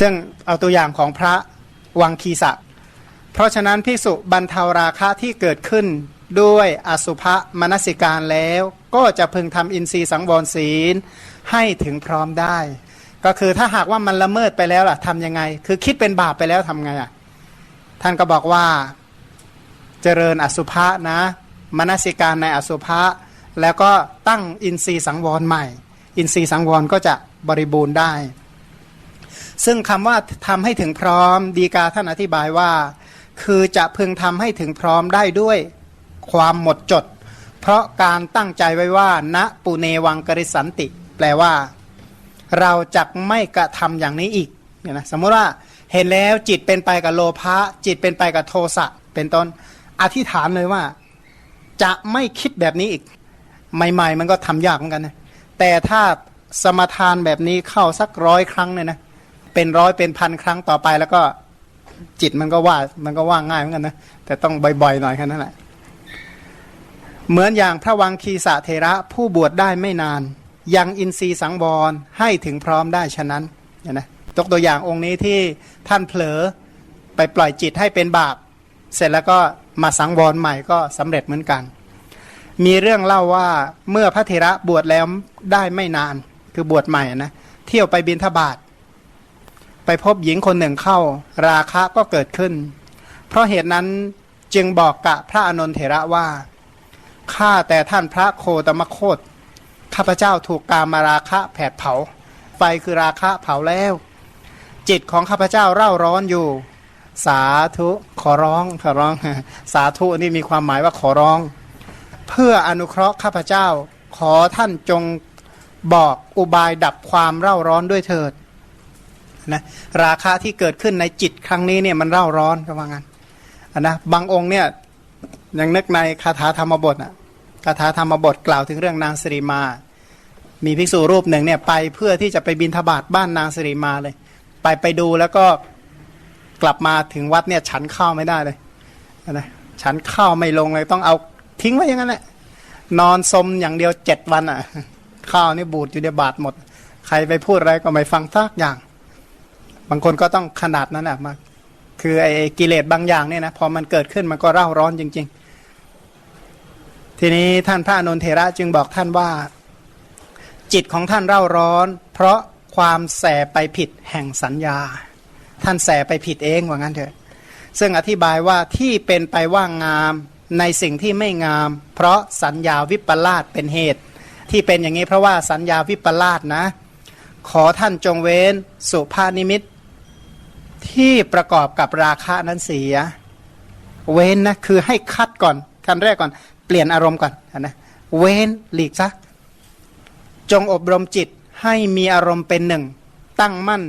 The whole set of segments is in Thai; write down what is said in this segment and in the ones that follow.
ซึ่งเอาตัวอย่างของพระวังคีสะ เพราะฉะนั้นพิสุบรรเทาราคะที่เกิดขึ้นด้วยอสุภมนสิการแล้ว ก็จะพึงทำอินทรีย์สังวรศีลให้ถึงพร้อมได้ ก็คือถ้าหากว่ามันละเมิดไปแล้วล่ะทำยังไง คือคิดเป็นบาปไปแล้วทำไงอะท่านก็บอกว่าเจริญอสุภะนะมนสิการในอสุภะแล้วก็ตั้งอินทรีย์สังวรใหม่ อินทรีย์สังวรก็จะบริบูรณ์ได้ ซึ่งคำว่าทำให้ถึงพร้อม ดีกาท่านอธิบายว่า คือจะพึงทำให้ถึงพร้อมได้ด้วยความหมดจด เพราะการตั้งใจไว้ว่าณปุเนวังกริสันติ แปลว่า เราจะไม่กระทำอย่างนี้อีกเนี่ยนะสมมติว่าเห็นแล้วจิตเป็นไปกับโลภะจิตเป็นไปกับโทสะเป็นต้นอธิษฐานเลยว่า จะไม่คิดแบบนี้อีก ใหม่ ๆ มันก็ทำยากเหมือนกันนะแต่ถ้าสมทานแบบนี้เข้าสักร้อยครั้งเนี่ยนะ เป็นร้อยเป็นพันครั้งต่อไปแล้วก็จิตมันก็ว่ามันก็ว่างง่ายเหมือนกันนะแต่ต้องบ่อยๆหน่อยแค่นั้นแหละเหมือนอย่างพระวังคีสะเทระผู้บวชได้ไม่นาน ยังอินทรีย์สังวรให้ถึงพร้อมได้ฉะนั้นเนี่ยนะยกตัวอย่างองค์นี้ที่ท่านเผลอไปปล่อยจิตให้เป็นบาป เสร็จแล้วก็มาสังวรใหม่ก็สำเร็จเหมือนกัน มีเรื่องเล่าว่าเมื่อพระเทระบวชแล้วได้ไม่นาน คือบวชใหม่นะเที่ยวไปบินทบาท ไปพบหญิงคนหนึ่งเข้า ราคะก็เกิดขึ้น เพราะเหตุนั้นจึงบอกกะพระอานนทเถระว่าข้าแต่ท่านพระโคตมโคตข้าพเจ้าถูกกามาราคะแผดเผา ไฟคือราคะเผาแล้ว จิตของข้าพเจ้าเร่าร้อนอยู่ สาธุขอร้องขอร้อง สาธุนี่มีความหมายว่าขอร้อง เพื่ออนุเคราะห์ข้าพเจ้า ขอท่านจงบอกอุบายดับความเร่าร้อนด้วยเถิด นะราคาที่เกิดขึ้นในจิตครั้งนี้เนี่ยมันเร่าร้อนก็ว่างั้นนนะบางองค์เนี่ยยังนึกในคาถาธรรมบทอะคาถาธรรมบทกล่าวถึงเรื่องนางสิริมา มีภิกษุรูปหนึ่งเนี่ยไปเพื่อที่จะไปบินทบาทบ้านนางสิริมาเลย ไปไปดูแล้วก็กลับมาถึงวัดเนี่ยฉันข้าวไม่ได้เลยนะฉันข้าวไม่ลงเลยต้องเอาทิ้งไว้อย่างนั้นแหละนอนสมอย่างเดียวเจ็ดวันอะ ข้าวนี่บูดอยู่ในบาทหมด ใครไปพูดอะไรก็ไม่ฟังทักอย่าง บางคนก็ต้องขนาดนั้นอะมาคือไอ้กิเลสบางอย่างเนี่ยนะพอมันเกิดขึ้นมันก็เร่าร้อนจริง ๆ ทีนี้ท่านพระอนุนเทระจึงบอกท่านว่า จิตของท่านเร่าร้อน เพราะความแสไปผิดแห่งสัญญา ท่านแสไปผิดเองว่างั้นเถอะ ซึ่งอธิบายว่าที่เป็นไปว่างงามในสิ่งที่ไม่งาม เพราะสัญญาวิปลาสเป็นเหตุ ที่เป็นอย่างนี้เพราะว่าสัญญาวิปลาสนะ ขอท่านจงเว้น สุภานิมิต ที่ประกอบกับราคะนั้นเสีย เว้นนะคือให้คัดก่อนขั้นแรกก่อน เปลี่ยนอารมณ์ก่อนนะเว้นหลีกซะจงอบรมจิตให้มีอารมณ์เป็นหนึ่ง ตั้งมั่น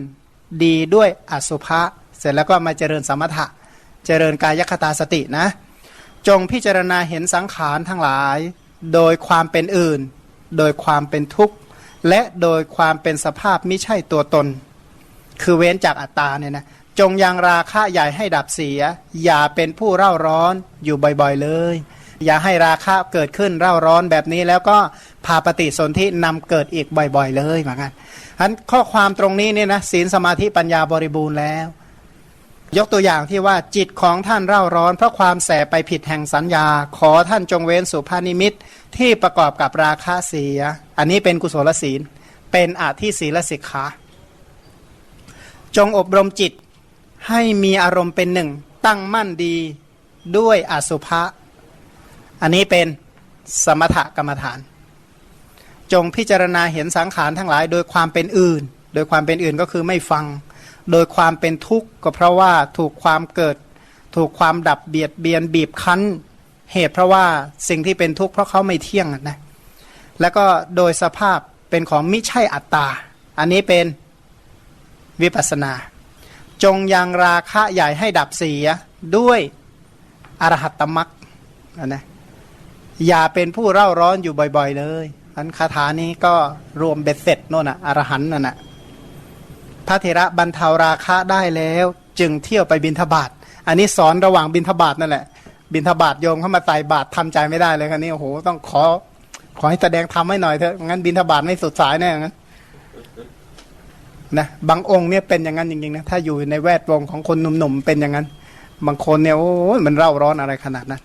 ดีด้วยอสุภะเสร็จแล้วก็มาเจริญสมถะ เจริญกายคตาสตินะ จงพิจารณาเห็นสังขารทั้งหลาย โดยความเป็นอื่น โดยความเป็นทุกข์ และโดยความเป็นสภาพไม่ใช่ตัวตน คือเว้นจากอัตตาเนี่ยนะ จงยังราคะใหญ่ให้ดับเสีย อย่าเป็นผู้เร่าร้อนอยู่บ่อยๆเลย อย่าให้ราคะเกิดขึ้นเร่าร้อนแบบนี้แล้วก็พาปฏิสนธินำเกิดอีกบ่อยๆ เลยเหมือนกันฉะนั้นข้อความตรงนี้เนี่ยนะศีลสมาธิปัญญาบริบูรณ์แล้ว ยกตัวอย่างที่ว่าจิตของท่านเร่าร้อน เพราะความแสไปผิดแห่งสัญญา ขอท่านจงเว้นสุภานิมิตที่ประกอบกับราคะเสีย อันนี้เป็นกุศลศีล เป็นอาทิศีลสิกขาจงอบรมจิต ให้มีอารมณ์เป็นหนึ่ง ตั้งมั่นดีด้วยอสุภะอันนี้เป็นสมถกรรมฐาน จงพิจารณาเห็นสังขารทั้งหลายโดยความเป็นอื่น โดยความเป็นอื่นก็คือไม่ฟัง โดยความเป็นทุกข์ก็เพราะว่าถูกความเกิด ถูกความดับเบียดเบียนบีบคั้น เหตุเพราะว่าสิ่งที่เป็นทุกข์เพราะเขาไม่เที่ยงนะแล้วก็โดยสภาพเป็นของมิใช่อัตตา อันนี้เป็นวิปัสสนา จงยังราคะใหญ่ให้ดับเสียด้วยอรหัตตมักนะอย่าเป็นผู้เร่าร้อนอยู่บ่อย ๆ เลยอันคาถานี้ก็รวมเบ็ดเสร็จโน่นอะอรหันนั่นน่ะพระเถระบรรเทาราคะได้แล้ว จึงเที่ยวไปบินทบาทอันนี้สอนระหว่างบินทบาทนั่นแหละ บินทบาทโยมเข้ามาใส่บาททำใจไม่ได้เลยครับนี่โอ้โหต้องขอขอให้แสดงทำให้หน่อยเถอะงั้นบินทบาทไม่สุดสายแน่งั้น นะบางองค์เนี่ยเป็นอย่างนั้นจริงๆนะถ้าอยู่ในแวดวงของคนหนุ่มๆเป็นอย่างนั้น บางคนเนี่ยโอ้มันเร่าร้อนอะไรขนาดนั้น